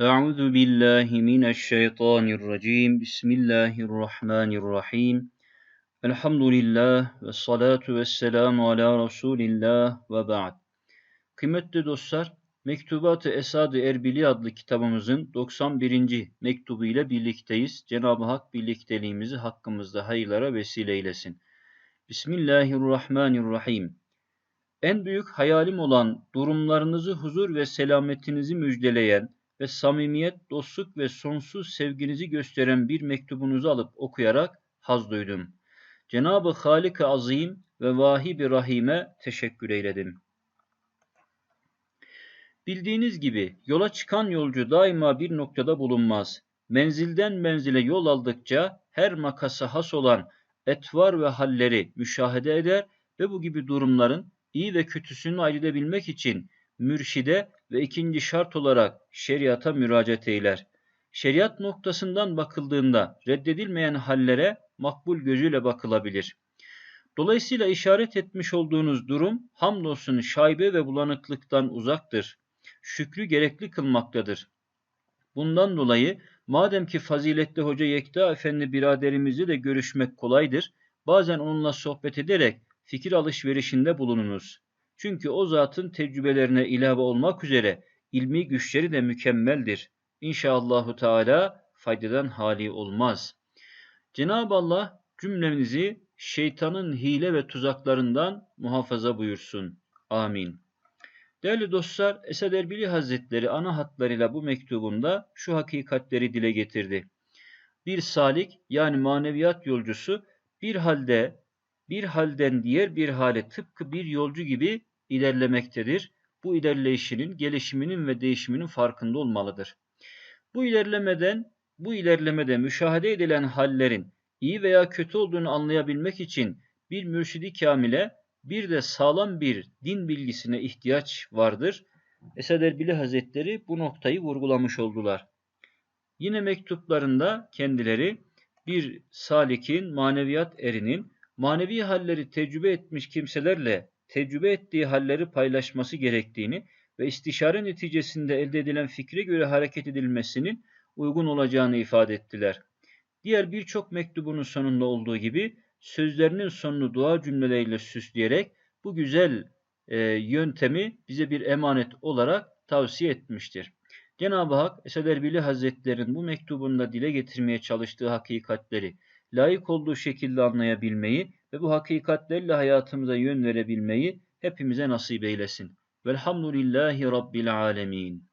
أعوذ بالله من الشيطان الرجيم بسم الله الرحمن الرحيم الحمد لله والصلاة والسلام ala Resulillah ve ba'd. Kıymetli dostlar, Mektubat-ı Esad-ı Erbili adlı kitabımızın 91. mektubu ile birlikteyiz. Cenab-ı Hak birlikteliğimizi hakkımızda hayırlara vesile eylesin. Bismillahirrahmanirrahim. En büyük hayalim olan durumlarınızı huzur ve selametinizi müjdeleyen ve samimiyet, dostluk ve sonsuz sevginizi gösteren bir mektubunuzu alıp okuyarak haz duydum. Cenab-ı Halik-i Azim ve Vahib-i Rahim'e teşekkür eyledim. Bildiğiniz gibi yola çıkan yolcu daima bir noktada bulunmaz. Menzilden menzile yol aldıkça her makasa has olan etvar ve halleri müşahede eder ve bu gibi durumların iyi ve kötüsünü ayırt edebilmek için mürşide ve ikinci şart olarak şeriata müracaat eyler. Şeriat noktasından bakıldığında reddedilmeyen hallere makbul gözüyle bakılabilir. Dolayısıyla işaret etmiş olduğunuz durum hamdolsun şaibe ve bulanıklıktan uzaktır. Şükrü gerekli kılmaktadır. Bundan dolayı madem ki faziletli Hoca Yekta Efendi biraderimizi de görüşmek kolaydır, bazen onunla sohbet ederek fikir alışverişinde bulununuz. Çünkü o zatın tecrübelerine ilave olmak üzere ilmi güçleri de mükemmeldir. İnşallahü Teala faydadan hali olmaz. Cenab-ı Allah cümlemizi şeytanın hile ve tuzaklarından muhafaza buyursun. Amin. Değerli dostlar, Esad Erbili Hazretleri ana hatlarıyla bu mektubunda şu hakikatleri dile getirdi. Bir salik yani maneviyat yolcusu bir halde bir halden diğer bir hale tıpkı bir yolcu gibi ilerlemektedir. Bu ilerleyişinin, gelişiminin ve değişiminin farkında olmalıdır. Bu ilerlemeden, bu ilerlemede müşahede edilen hallerin iyi veya kötü olduğunu anlayabilmek için bir mürşidi kamile bir de sağlam bir din bilgisine ihtiyaç vardır. Esad Erbili Hazretleri bu noktayı vurgulamış oldular. Yine mektuplarında kendileri bir salikin, maneviyat erinin manevi halleri tecrübe etmiş kimselerle tecrübe ettiği halleri paylaşması gerektiğini ve istişare neticesinde elde edilen fikre göre hareket edilmesinin uygun olacağını ifade ettiler. Diğer birçok mektubunun sonunda olduğu gibi sözlerinin sonunu dua cümleleriyle süsleyerek bu güzel e, yöntemi bize bir emanet olarak tavsiye etmiştir. Cenab-ı Hak Esed Erbili Hazretleri'nin bu mektubunda dile getirmeye çalıştığı hakikatleri layık olduğu şekilde anlayabilmeyi ve bu hakikatlerle hayatımıza yön verebilmeyi hepimize nasip eylesin. Velhamdülillahi Rabbil alemin.